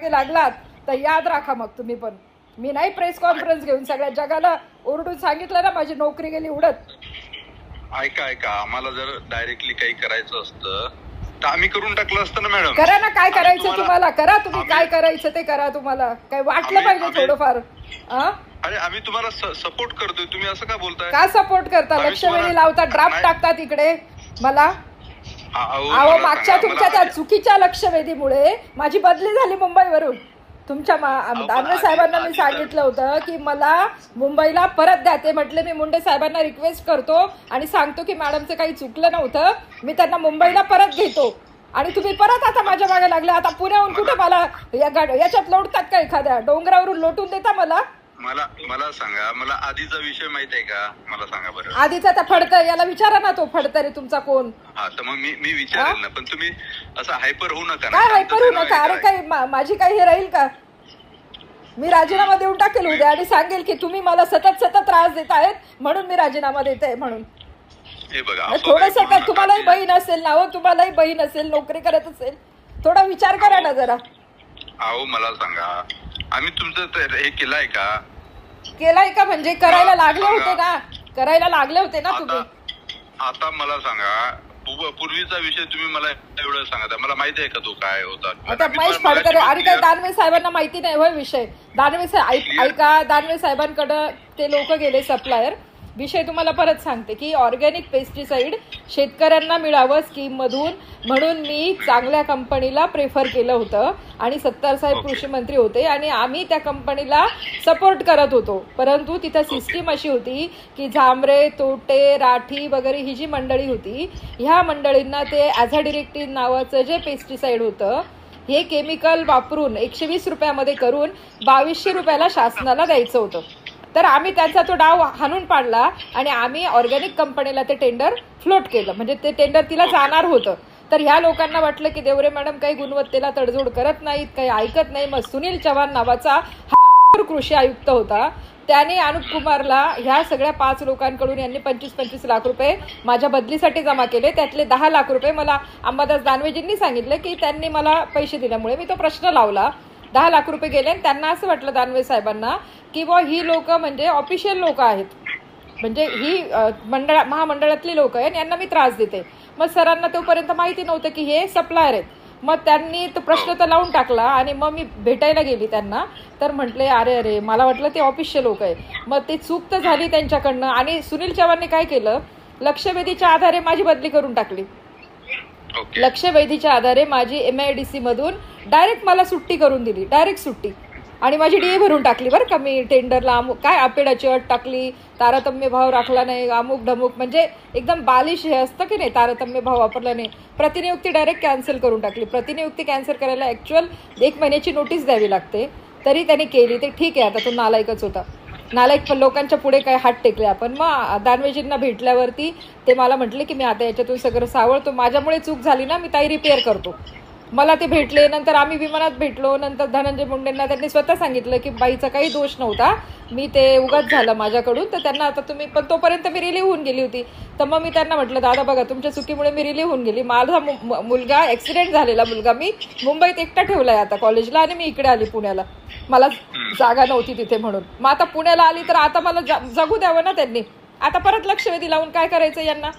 मागे लागलात तर याद राखा मग तुम्ही पण. मी नाही प्रेस कॉन्फरन्स घेऊन सगळ्या जगाला ओरडून सांगितलं ना माझी नोकरी गेली उडत. ऐका ऐका आम्हाला जर डायरेक्टली काही करायचं असतं तर आम्ही करून टाकलं असतं ना मॅडम करा ना काय करायचं तुम्हाला- करा तुम्ही काय करायचं ते करा तुम्हाला. काय वाटलं आम्ही- पाहिजे आम्ही- थोडंफार. हा? अरे आम्ही तुम्हाला सपोर्ट करतोय. तुम्ही असं का बोलताय? का सपोर्ट करता? आम्ही लक्षवेधी तुम्हाला- लावता ड्राफ्ट नाही. टाकतात इकडे. मला अहो, मागच्या तुमच्या त्या चुकीच्या लक्षवेधीमुळे माझी बदली झाली मुंबईवरून. तुमच्या दानवे साहेबांना मी सांगितलं होतं की मला मुंबईला परत द्या. ते म्हटले मी मुंडे साहेबांना रिक्वेस्ट करतो आणि सांगतो की मॅडमचं काही चुकलं नव्हतं. मी त्यांना मुंबईला परत घेतो. आणि तुम्ही परत आता माझ्या मागे लागले. आता पुण्याहून कुठे मला या याच्यात लोटतात का एखाद्या? डोंगरावरून लोटून देता मला? मला मला सांगा मला आधीचा विषय माहीत आहे का? मला सांगा बरं. आधीचा त्या फडतर याला विचारा ना तो फडतर आहे तुमचा कोण. हा तर मग मी मी विचारेल ना पण तुम्ही असं हायपर होऊ नका ना. काय हायपर होऊ शांततेनं नका? अरे ऐका. काही मा- माझी काही हे राहील का? मी राजीनामा देऊन टाकेल उद्या आणि सांगेल की तुम्ही मला सतत सतत त्रास देत आहेत म्हणून मी राजीनामा देते म्हणून. हे बघा असं थोडस काही बोलू तुम्हालाही नका. बहीण असेल ना हो तुम्हालाही बहीण असेल नोकरी करत असेल. थोडा विचार करा ना जरा. अहो मला सांगा आम्ही तुमचं ते- हे केलंय का? केलाय का म्हणजे करायला लागले होते ना करायला लागले होते ना तुम्ही? आता मला सांगा पूर्व- पूर्वीचा विषय तुम्ही मला एवढं सांगा मला माहिती आहे का तो काय होता? आता महेश फडकर काही clear- दानवे साहेबांना माहिती नाही होय विषय. दानवे साहेब. ऐका दानवे साहेबांकडं ते लोक गेले सप्लायर. विषय तुम्हाला परत सांगते की ऑर्गॅनिक पेस्टिसाइड शेतकऱ्यांना मिळावं स्कीम मधून म्हणून मी चांगल्या कंपनीला प्रेफर केलं होतं आणि सत्तार साहेब. कृषी मंत्री होते आणि आम्ही त्या कंपनीला सपोर्ट करत होतो. परंतु तिथं सिस्टीम अशी होती की झांबरे तोटे राठी वगैरे ही जी मंडळी होती ह्या मंडळींना ते ॲझाडिरेक्टिन नावाचं जे पेस्टिसाइड होतं हे केमिकल वापरून एकशे वीस रुपयामध्ये करून बावीसशे रुपयाला शासनाला द्यायचं होतं. तर आम्ही त्याचा तो डाव हाणून पाडला आणि आम्ही ऑर्गॅनिक कंपनीला ते टेंडर फ्लोट केलं. म्हणजे ते टेंडर तिला जाणार होतं. तर ह्या लोकांना वाटलं की देवरे मॅडम काही गुणवत्तेला तडजोड करत नाहीत काही ऐकत नाही. मग सुनील चव्हाण नावाचा हा कृषी आयुक्त होता. त्याने अनुप कुमारला ह्या सगळ्या पाच लोकांकडून यांनी पंचवीस पंचवीस लाख रुपये माझ्या बदलीसाठी जमा केले. त्यातले दहा लाख रुपये मला अंबादास दानवेजींनी सांगितलं की त्यांनी मला पैसे दिल्यामुळे मी तो प्रश्न लावला. दहा लाख रुपये गेले आणि त्यांना असं वाटलं दानवे साहेबांना की बुवा ही लोक म्हणजे ऑफिशियल लोक आहेत. म्हणजे ही मंडळा महामंडळातली लोक आहेत यांना मी त्रास देते. मग सरांना तोपर्यंत माहिती नव्हतं की हे सप्लायर आहेत. मग त्यांनी तो प्रश्न तर लावून टाकला आणि मग मी भेटायला गेली त्यांना. तर म्हटले अरे अरे मला वाटलं ते ऑफिसचे लोक आहे मग ते चूक तर झाली त्यांच्याकडनं आणि सुनील चव्हाणने काय केलं? लक्षवेधीच्या आधारे माझी बदली करून टाकली. ओके लक्षवेधीच्या आधारे माझी एम आय डी सी मधून डायरेक्ट मला सुट्टी करून दिली. डायरेक्ट सुट्टी. आणि माझी डी भरून टाकली बरं का. मी टेंडरला अमुक काय आपेडाची अट टाकली तारतम्य भाव राखला नाही अमुक ढमुक म्हणजे एकदम बालिश हे असतं की नाही तारतम्य भाव वापरला नाही. प्रतिनियुक्ती डायरेक्ट कॅन्सल करून टाकली. प्रतिनियुक्ती कॅन्सल करायला ॲक्च्युअल एक महिन्याची नोटीस द्यावी लागते. तरी त्याने केली ते ठीक आहे. आता तो नालायकच होता. नालायक पण लोकांच्या पुढे काय हात टेकले आपण. मग दानवेजींना भेटल्यावरती ते मला म्हटले की मी आता याच्यातून सगळं सावळतो माझ्यामुळे चूक झाली ना मी ताई रिपेअर करतो. मला ते भेटले नंतर आम्ही विमानात भेटलो नंतर धनंजय मुंडेंना त्यांनी स्वतः सांगितलं की बाईचा काही दोष नव्हता. मी ते उगाच झालं माझ्याकडून. तर त्यांना आता तुम्ही पण तोपर्यंत मी रिलीव्ह होऊन गेली होती. तर मग मी त्यांना म्हटलं दादा बघा तुमच्या चुकीमुळे मी रिलीव्ह होऊन गेली. माझा मु- मुलगा ॲक्सिडेंट झालेला मुलगा. मी मुंबईत एकटा ठेवला आहे आता कॉलेजला आणि मी इकडे आली पुण्याला. मला जागा नव्हती तिथे म्हणून. मग आता पुण्याला आली तर आता मला जगू द्यावं ना त्यांनी? आता परत लक्षवेधी लावून काय करायचं यांना?